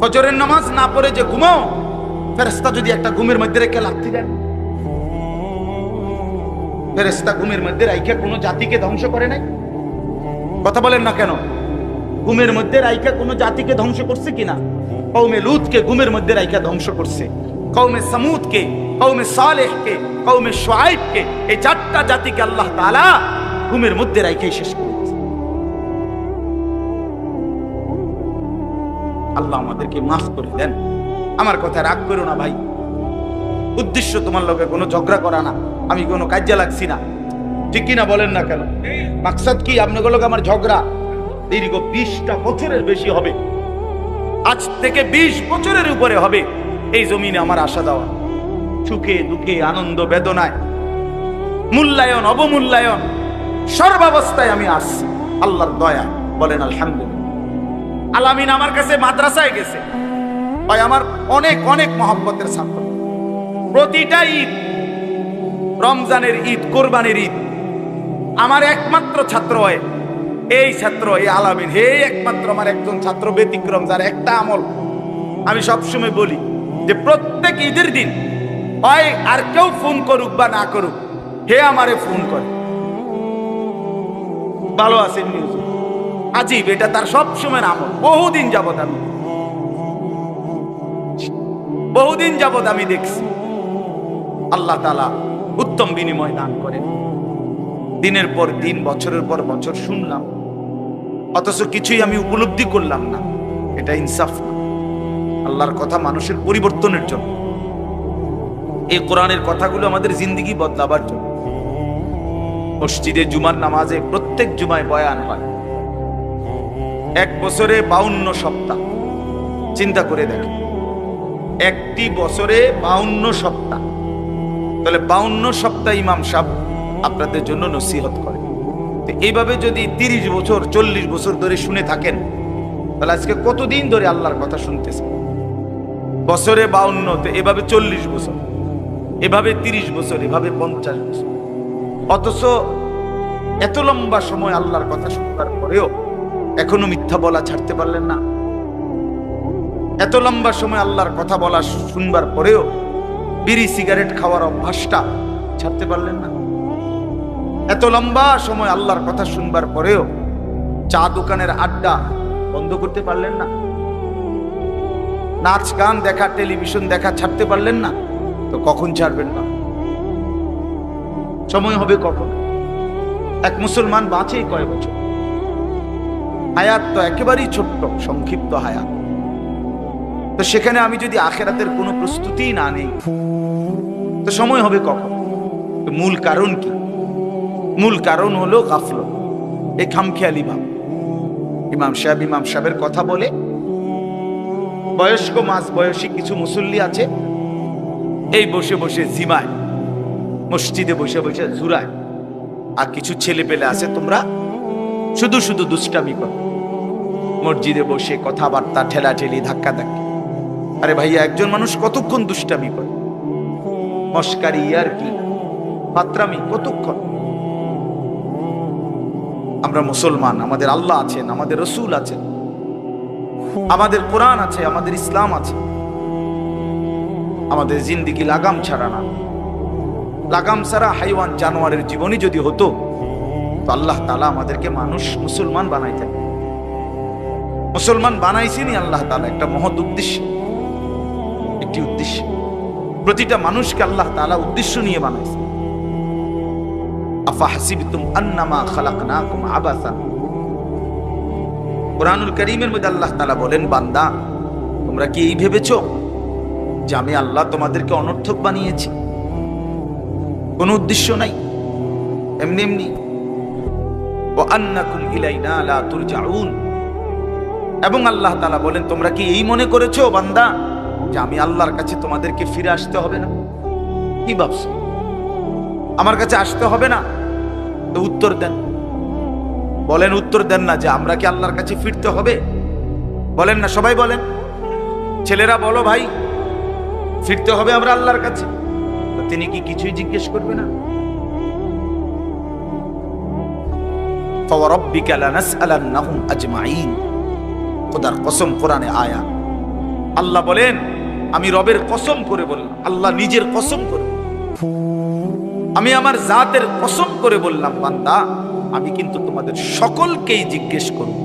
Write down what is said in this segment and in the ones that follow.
ফজরের নামাজ না পড়ে যে ঘুমাও ফেরেস্তা যদি একটা ঘুমের মধ্যে রেখে লাথি দেন। ফেরেস্তা ঘুমের মধ্যে রাইখে কোনো জাতিকে ধ্বংস করে নাই? কথা বলেন না কেন? ঘুমের মধ্যে রাইখা কোনো জাতিকে ধ্বংস করছে কিনা? কৌমে লুতকে ঘুমের মধ্যে রাইখা ধ্বংস করছে। কৌমে সামুদকে কৌমে সালেহকে কৌমে সোয়াইবকে এই চারটা জাতিকে আল্লাহ তাআলা ঘুমের মধ্যে রাইখে শেষ করেছে আল্লাহ আমাদেরকে মাফ করে দেন। আমার কথা রাগ করো না ভাই। উদ্দেশ্য তোমার লোকে কোনো ঝগড়া করা না। আমি কোনো কাজে লাগছি না। ঠিক কিনা বলেন না কেন? মাকসাদ কি? আপনাগুলোকে আমার ঝগড়া? দীর্ঘ বিশটা বছরের বেশি হবে। আজ থেকে বিশ বছরের উপরে হবে। এই জমিনে আমার আশা দেওয়া। সুখে দুঃখে আনন্দ বেদনায়। মূল্যায়ন, অবমূল্যায়ন। সর্বাবস্থায় আমি আসছি আল্লাহর দয়া। বলেন আলহামদুলিল্লাহ। আলামিন আমার কাছে মাদ্রাসায় গেছে। ভাই, আমার অনেক অনেক মহব্বতের ছাত্র। প্রতিটা ঈদ, রমজানের ঈদ, কোরবানির ঈদ, আমার একমাত্র ছাত্র হয়। এই ছাত্র, এই আলামিন, হে একমাত্র আমার একজন ছাত্র ব্যতিক্রম, যার একটা আমল আমি সবসময় বলি যে প্রত্যেক ঈদের দিন, হয় আর কেউ ফোন করুক বা না করুক, হে আমারে ফোন করে। ভালো আছেন নিউজ? আজীব, এটা তার সবসময় আমল বহুদিন যাবৎ আমি। বহুদিন যাবৎ আমি দেখছি। আল্লাহ তালা উত্তম বিনিময় দান করেন। দিনের পর দিন, বছরের পর বছর শুনলাম। অথচ কিছুই আমি উপলব্ধি করলাম না। এটা ইনসাফ আল্লাহর কথা মানুষের পরিবর্তনের জন্য। এই কোরআনের কথাগুলো আমাদের জিন্দিগি বদলাবার জন্য। মসজিদে জুমার নামাজে প্রত্যেক জুমায় বয়ান হয়। এক বছরে বাউন্ন সপ্তাহ। চিন্তা করে দেখেন। একটি বছরে বাউন্ন সপ্তাহ। তাহলে বাউন্ন সপ্তাহ ইমাম সাহেব আপনাদের জন্য নসিহত করে তো এইভাবে যদি তিরিশ বছর, চল্লিশ বছর ধরে শুনে থাকেন, তাহলে আজকে কতদিন ধরে আল্লাহর কথা শুনতেছেন? বছরে বাউন্ন, তো এভাবে চল্লিশ বছর। এভাবে তিরিশ বছর, এভাবে পঞ্চাশ বছর। অথচ এত লম্বা সময় আল্লাহর কথা শুনবার পরেও এখনও মিথ্যা বলা ছাড়তে পারলেন না। এত লম্বা সময় আল্লাহর কথা বলা শুনবার পরেও বিড়ি, সিগারেট খাওয়ার অভ্যাসটা ছাড়তে পারলেন না। এত লম্বা সময় আল্লাহর কথা শুনবার পরেও চা দোকানের আড্ডা বন্ধ করতে পারলেন না। নাচ, গান দেখা, টেলিভিশন দেখা ছাড়তে পারলেন না, তো কখন ছাড়বেন না? সময় হবে কখন? এক মুসলমান বাঁচেই কয় বছর? হায়াত তো একেবারেই ছোট্ট, সংক্ষিপ্ত হায়াত। তো সেখানে আমি যদি আখেরাতের কোনো প্রস্তুতি না নেই, তো সময় হবে কখন? মূল কারণ কি? মূল কারণ হলো গাফল এই খামখেয়ালি ভাব। ইমাম সাহেব ইমাম সাহেবের কথা বলে, বয়স্ক মাস বয়সী কিছু মুসল্লি আছে, এই বসে বসে জিমায়, মসজিদে বসে বসে জুরায় আর কিছু ছেলে পেলে আছে তোমরা, শুধু শুধু দুষ্টামি করো। মসজিদে বসে কথাবার্তা, ঠেলাঠেলি ধাক্কা ধাক্কি আরে ভাইয়া, একজন মানুষ কতক্ষণ দুষ্টামি করে? মস্কারি আর কি পাত্রামি কতক্ষণ? আমরা মুসলমান, আমাদের আল্লাহ আছেন, আমাদের রসুল আছেন। আমাদের কোরআন আছে, আমাদের ইসলাম আছে। আমাদের জিন্দিগি লাগাম ছাড়া না। লাগাম ছাড়া হাইওয়ান জানোয়ারের জীবনই যদি হতো, তো আল্লাহ তালা আমাদেরকে মানুষ মুসলমান বানাইতেন। মুসলমান বানাইছেনই আল্লাহ তালা একটা মহৎ উদ্দেশ্য। একটি উদ্দেশ্য। প্রতিটা মানুষকে আল্লাহ তালা উদ্দেশ্য নিয়ে বানাইছে আফা হাসিবতুম আন্নামা খালাকনাকুম আবাসান কোরআনুল করিমের মধ্যে আল্লাহ তালা বলেন, বান্দা, তোমরা কি এই ভেবেছো যে আমি আল্লাহ তোমাদেরকে অনর্থক বানিয়েছি? কোনো উদ্দেশ্য নাই। এমনি এমনি ও আন্নাকুম ইলাইনা লা তুরজাউন। এবং আল্লাহ তাআলা বলেন তোমরা কি এই মনে করেছো বান্দা যে আমি আল্লাহর কাছে তোমাদেরকে ফিরে আসতে হবে না কি ভাবছো আমার কাছে আসতে হবে না তো উত্তর দেন বলেন উত্তর দেন না যে আমরা কি আল্লাহর কাছে ফিরতে হবে বলেন না সবাই বলেন ছেলেরা বলো ভাই ফিরতে হবে আমরা আল্লাহর কাছে তো তিনি কি কিছুই জিজ্ঞেস করবে না فوربك لنسألنهم أجمعين খোদার কসম কোরআনে আয়া। আল্লাহ বলেন, আমি রবের কসম করে বললাম, আল্লাহ নিজের কসম করে আমি আমার জাতের কসম করে বললাম, বান্দা, আমি কিন্তু তোমাদের সকলকেই জিজ্ঞেস করব।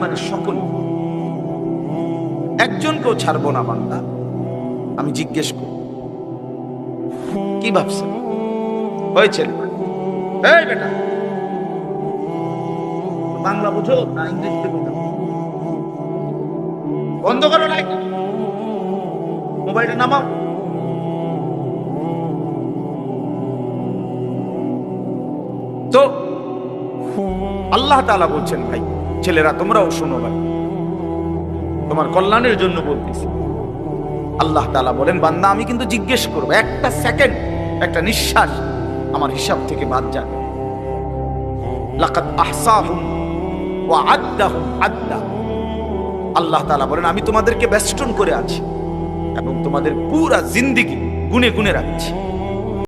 মানে সকল। একজনকেও ছাড়বো না, বান্দা, আমি জিজ্ঞেস করব। কি ভাবছেন? হয়েছে এই বেটা। বাংলা বুঝো না ইংলিশ বুঝো। বন্ধ করো লাইট। মোবাইলটা নামাও। তো, আল্লাহ তাআলা বলছেন, ভাই, ছেলেরা, তোমরাও শোনো ভাই। তোমার কল্যাণের জন্য বলতেছি। আল্লাহ তাআলা বলেন, বান্দা, আমি কিন্তু জিজ্ঞেস করব, একটা সেকেন্ড একটা নিঃশ্বাস আমার হিসাব থেকে বাদ যাবে আল্লাহ তাআলা বলেন, আমি তোমাদেরকে বেষ্টন করে আছি এবং তোমাদের পুরা জিন্দিগি গুনে গুনে রাখছি।